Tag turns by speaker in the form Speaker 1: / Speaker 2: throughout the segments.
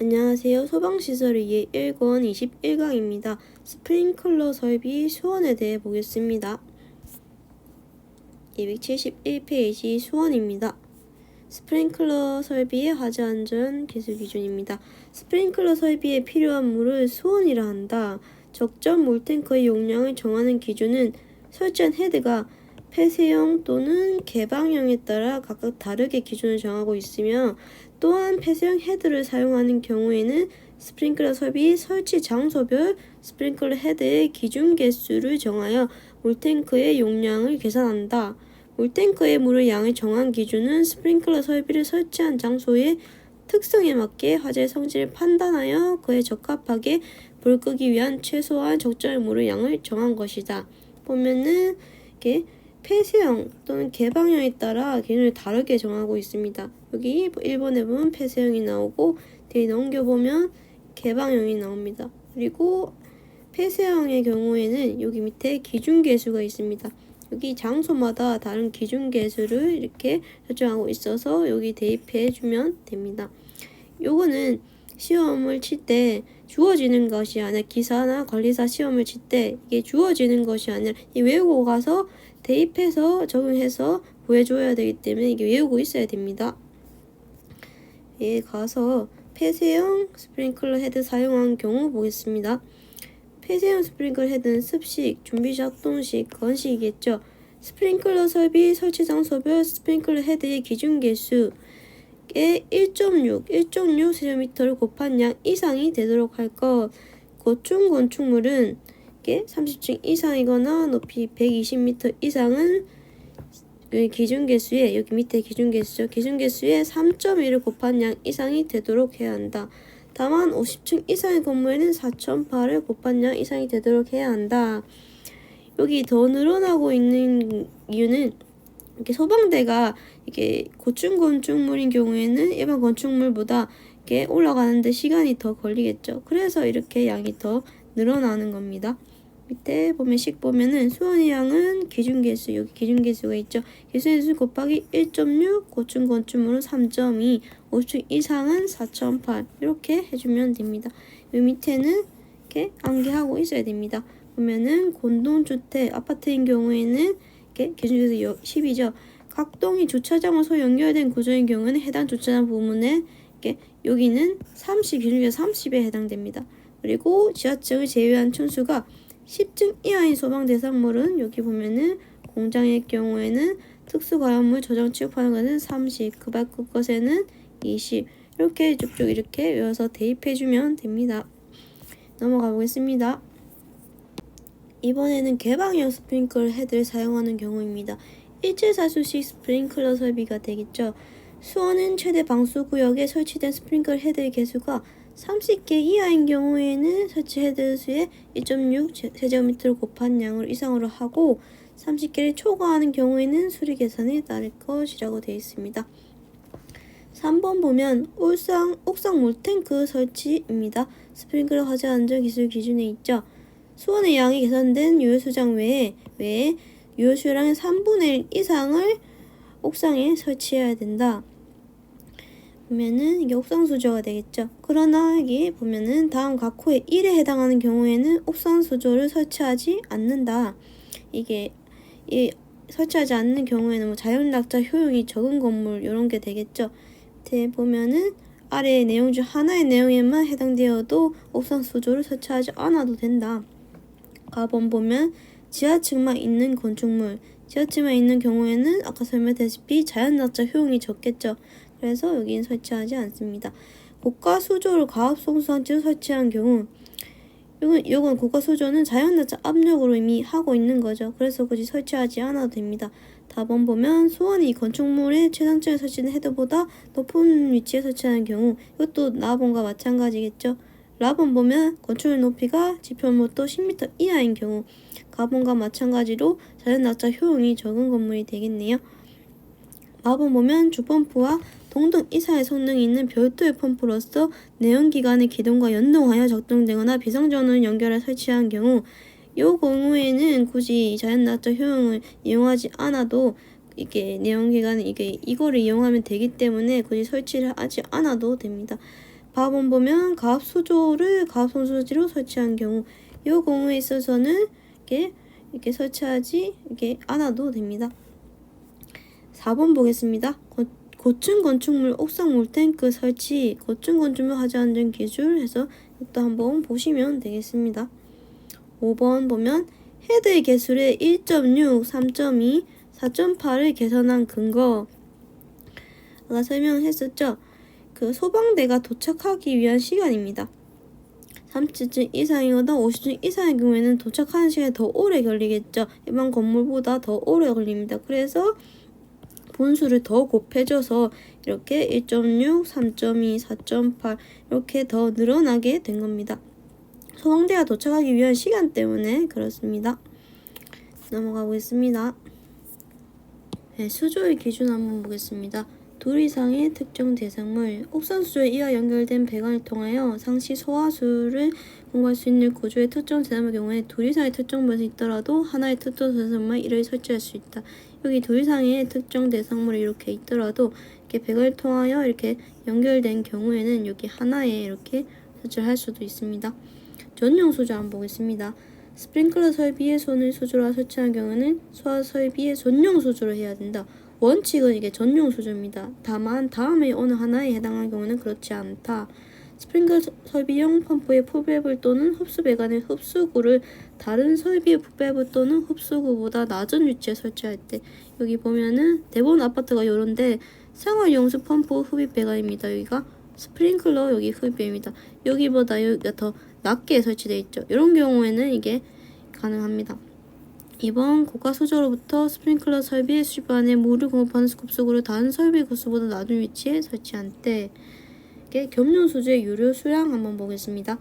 Speaker 1: 안녕하세요. 소방시설을 위해 1권 21강입니다. 스프링클러 설비 수원에 대해 보겠습니다. 271페이지 수원입니다. 스프링클러 설비의 화재 안전 기술 기준입니다. 스프링클러 설비에 필요한 물을 수원이라 한다. 적정 물탱크의 용량을 정하는 기준은 설치한 헤드가 폐쇄형 또는 개방형에 따라 각각 다르게 기준을 정하고 있으며 또한 폐쇄형 헤드를 사용하는 경우에는 스프링클러 설비 설치 장소별 스프링클러 헤드의 기준 개수를 정하여 물탱크의 용량을 계산한다. 물탱크의 물의 양을 정한 기준은 스프링클러 설비를 설치한 장소의 특성에 맞게 화재 성질을 판단하여 그에 적합하게 불 끄기 위한 최소한 적절한 물의 양을 정한 것이다. 보면은 이렇게 폐쇄형 또는 개방형에 따라 기준을 다르게 정하고 있습니다. 여기 1번에 보면 폐쇄형이 나오고 뒤에 넘겨보면 개방형이 나옵니다. 그리고 폐쇄형의 경우에는 여기 밑에 기준 개수가 있습니다. 여기 장소마다 다른 기준 개수를 이렇게 설정하고 있어서 여기 대입해 주면 됩니다. 요거는 시험을 칠 때 주어지는 것이 아니라 기사나 관리사 시험을 칠 때 이게 주어지는 것이 아니라 이 외우고 가서 대입해서 적용해서 보여줘야 되기 때문에 이게 외우고 있어야 됩니다. 예, 가서 폐쇄형 스프링클러 헤드 사용한 경우 보겠습니다. 폐쇄형 스프링클러 헤드는 습식, 준비 작동식, 건식이겠죠. 스프링클러 설비 설치 장소별 스프링클러 헤드의 기준 개수 에 1.6, 1.6 세제곱미터를 곱한 양 이상이 되도록 할 것. 고충 건축물은 이게 30층 이상이거나 높이 120m 이상은 그 기준 개수에 여기 밑에 기준 개수죠. 기준 개수에 3.1을 곱한 양 이상이 되도록 해야 한다. 다만 50층 이상의 건물에는 4.8을 곱한 양 이상이 되도록 해야 한다. 여기 더 늘어나고 있는 이유는 이렇게 소방대가 이게 고층 건축물인 경우에는 일반 건축물보다 이렇게 올라가는데 시간이 더 걸리겠죠. 그래서 이렇게 양이 더 늘어나는 겁니다. 밑에 보면 식 보면은 수원의 양은 기준 개수 여기 기준 개수가 있죠. 개수 곱하기 1.6 고층 건축물은 3.2 50층 이상은 4.8 이렇게 해주면 됩니다. 이 밑에는 이렇게 암기하고 있어야 됩니다. 보면은 공동주택 아파트인 경우에는 이렇게 기준 개수 10이죠. 각 동이 주차장과 소 연결된 구조인 경우는 해당 주차장 부문에 이렇게 여기는 30 기준에서 30에 해당됩니다. 그리고 지하층을 제외한 층수가 10층 이하인 소방 대상물은 여기 보면은 공장의 경우에는 특수가연물 저장 취급하는 것은 30, 그 밖의 것에는 20 이렇게 쭉쭉 이렇게 외워서 대입해주면 됩니다. 넘어가 보겠습니다. 이번에는 개방형 스프링클러 헤드를 사용하는 경우입니다. 일제사수식 스프링클러 설비가 되겠죠. 수원은 최대 방수 구역에 설치된 스프링클러 헤드의 개수가 30개 이하인 경우에는 설치 헤드 수의 2.6 세제곱미터를 곱한 양을 이상으로 하고 30개를 초과하는 경우에는 수리 계산에 따를 것이라고 되어 있습니다. 3번 보면 옥상, 옥상 물탱크 설치입니다. 스프링클러 화재 안전 기술 기준에 있죠. 수원의 양이 계산된 유효수장 외에, 외에 유효수량의 3분의 1 이상을 옥상에 설치해야 된다. 보면은 이게 옥상 수조가 되겠죠. 그러나 여기 보면은 다음 각 호의 1에 해당하는 경우에는 옥상 수조를 설치하지 않는다. 이게 이 설치하지 않는 경우에는 뭐 자연 낙차 효용이 적은 건물 이런 게 되겠죠. 밑에 보면은 아래의 내용 중 하나의 내용에만 해당되어도 옥상 수조를 설치하지 않아도 된다. 가본 보면 지하층만 있는 건축물, 지하층만 있는 경우에는 아까 설명했다시피 자연 낙차 효용이 적겠죠. 그래서 여기는 설치하지 않습니다. 고가 수조를 가압 송수항지로 설치한 경우 이건, 이건 고가 수조는 자연 낙차 압력으로 이미 하고 있는 거죠. 그래서 굳이 설치하지 않아도 됩니다. 답번 보면 소원이 건축물의 최상층에 설치된 헤드보다 높은 위치에 설치하는 경우 이것도 나번과 마찬가지겠죠. 라번 보면 건축물 높이가 지표물도 10m 이하인 경우 가본과 마찬가지로 자연 낙차 효용이 적은 건물이 되겠네요. 마번 보면 주펌프와 동등 이상의 성능이 있는 별도의 펌프로서 내연기관의 기동과 연동하여 작동되거나 비상전원 연결을 설치한 경우 이 경우에는 굳이 자연 낙차 효용을 이용하지 않아도 이게 내연기관은 이게 이거를 이용하면 되기 때문에 굳이 설치를 하지 않아도 됩니다. 밥원 보면 가압 수조를 가압 손수지로 설치한 경우 이 경우에 있어서는 이렇게 이렇게 설치하지 이렇게 않아도 됩니다. 4번 보겠습니다. 고, 고층 건축물 옥상 물탱크 설치 고층 건축물 하자 안전 기준 해서 이것도 한번 보시면 되겠습니다. 5번 보면 헤드의 개수를 1.6, 3.2, 4.8을 계산한 근거 아까 설명했었죠. 그 소방대가 도착하기 위한 시간입니다. 30층 이상이거나 50층 이상의 경우에는 도착하는 시간이 더 오래 걸리겠죠. 일반 건물보다 더 오래 걸립니다. 그래서 분수를 더 곱해줘서 이렇게 1.6, 3.2, 4.8 이렇게 더 늘어나게 된 겁니다. 소방대가 도착하기 위한 시간 때문에 그렇습니다. 넘어가 보겠습니다. 네, 수조의 기준 한번 보겠습니다. 둘 이상의 특정 대상물, 옥상 수조 이와 연결된 배관을 통하여 상시 소화수를 공부할 수 있는 구조의 특정 대상의 경우에 둘 이상의 특정 배선이 있더라도 하나의 특정 대상물만 이를 설치할 수 있다. 여기 둘 이상의 특정 대상물이 이렇게 있더라도 이렇게 배관을 통하여 이렇게 연결된 경우에는 여기 하나에 이렇게 설치를 할 수도 있습니다. 전용 수조 한번 보겠습니다. 스프링클러 설비에 손을 수조로 설치한 경우는 소화 설비에 전용 수조를 해야 된다. 원칙은 이게 전용 수조입니다. 다만 다음에 어느 하나에 해당하는 경우는 그렇지 않다. 스프링클러 설비용 펌프의 풀밸브 또는 흡수 배관의 흡수구를 다른 설비의 풀밸브 또는 흡수구보다 낮은 위치에 설치할 때 여기 보면은 대부분 아파트가 요런데 생활용수 펌프 흡입 배관입니다. 여기가 스프링클러 여기 흡입입니다. 여기보다 여기가 더 낮게 설치되어 있죠. 이런 경우에는 이게 가능합니다. 2번 고가 수조로부터 스프링클러 설비의 수집 안에 물을 공급하는 스쿱 속으로 다른 설비 구수보다 낮은 위치에 설치한 때 겸용 수조의 유료 수량 한번 보겠습니다.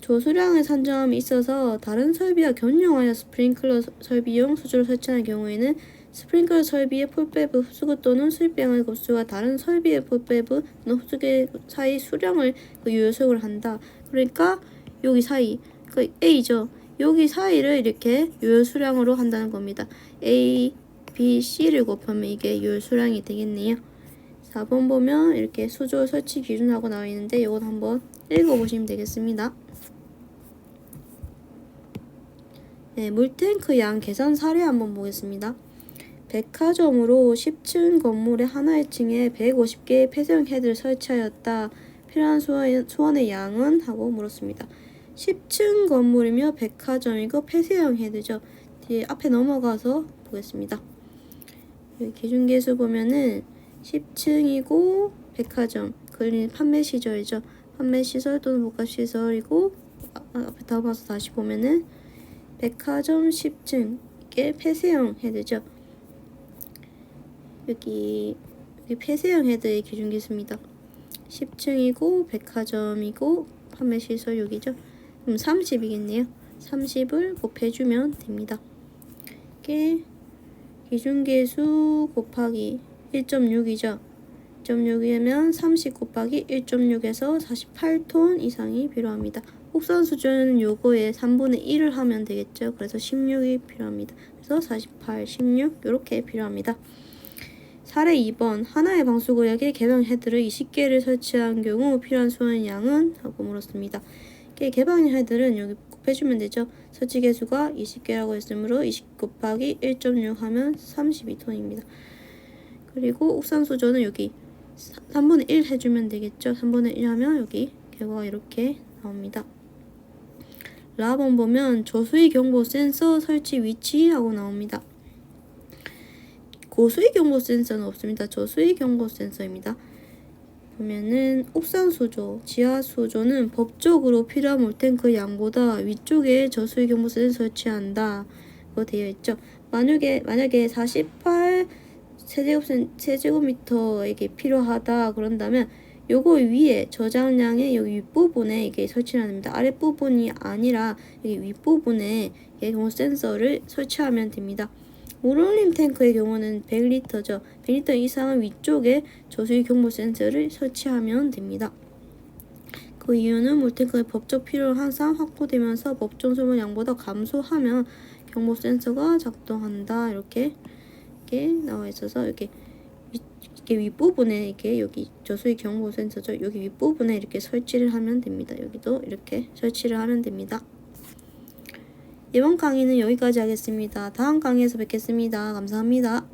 Speaker 1: 조수량을 산정함에 있어서 다른 설비와 겸용하여 스프링클러 설비용 수조를 설치하는 경우에는 스프링클러 설비의 풀밸브 흡수구 또는 수입병의 급수와 다른 설비의 풀밸브 또는 흡수구 사이 수량을 그 유효석을 한다. 그러니까 여기 사이 그 A죠. 여기 사이를 이렇게 유효 수량으로 한다는 겁니다. A, B, C를 곱하면 이게 유효 수량이 되겠네요. 4번 보면 이렇게 수조 설치 기준하고 나와 있는데 이건 한번 읽어보시면 되겠습니다. 네, 물탱크 양 계산 사례 한번 보겠습니다. 백화점으로 10층 건물의 하나의 층에 150개의 폐쇄형 헤드를 설치하였다. 필요한 소원- 소원의 양은? 하고 물었습니다. 10층 건물이며 백화점이고 폐쇄형 헤드죠. 뒤에 앞에 넘어가서 보겠습니다. 여기 기준 개수 보면은 10층이고 백화점, 그린 판매 시설이죠. 판매 시설 또는 복합 시설이고 아, 앞에 넘어가서 다시 보면은 백화점 10층 이게 폐쇄형 헤드죠. 여기 여기 폐쇄형 헤드의 기준 개수입니다. 10층이고 백화점이고 판매 시설 여기죠. 그럼 30이겠네요. 30을 곱해주면 됩니다. 이게 기준계수 곱하기 1.6이죠. 1.6이면 30 곱하기 1.6에서 48톤 이상이 필요합니다. 옥산 수준은 요거에 3분의 1을 하면 되겠죠. 그래서 16이 필요합니다. 그래서 48, 16 이렇게 필요합니다. 사례 2번 하나의 방수구역에 개방 헤드를 20개를 설치한 경우 필요한 수원 양은? 하고 물었습니다. 이게 개방 헤드는 여기 곱해주면 되죠. 설치 개수가 20개라고 했으므로 20 곱하기 1.6 하면 32톤입니다. 그리고 옥상 수조는 여기 3분의 1 해주면 되겠죠. 3분의 1 하면 여기 결과가 이렇게 나옵니다. 라번 보면 조수의 경보 센서 설치 위치 하고 나옵니다. 고수의 경보 센서는 없습니다. 저수의 경보 센서입니다. 보면은 옥상 수조, 지하 수조는 법적으로 필요한 물탱크 양보다 위쪽에 저수의 경보 센서 설치한다. 고 되어 있죠. 만약에 만약에 48 세제곱 세제곱미터에게 필요하다 그런다면 요거 위에 저장량의 여기 윗부분에 이게 설치해야 됩니다. 아랫부분이 아니라 여기 윗부분에 이 경우 센서를 설치하면 됩니다. 물올림 탱크의 경우는 100리터죠. 100리터 이상은 위쪽에 저수위 경보 센서를 설치하면 됩니다. 그 이유는 물탱크의 법적 필요는 항상 확보되면서 법정 소모 양보다 감소하면 경보 센서가 작동한다. 이렇게 이렇게 나와 있어서 이렇게 이렇게 윗부분에 이렇게 여기 저수위 경보 센서죠. 여기 윗부분에 이렇게 설치를 하면 됩니다. 여기도 이렇게 설치를 하면 됩니다. 이번 강의는 여기까지 하겠습니다. 다음 강의에서 뵙겠습니다. 감사합니다.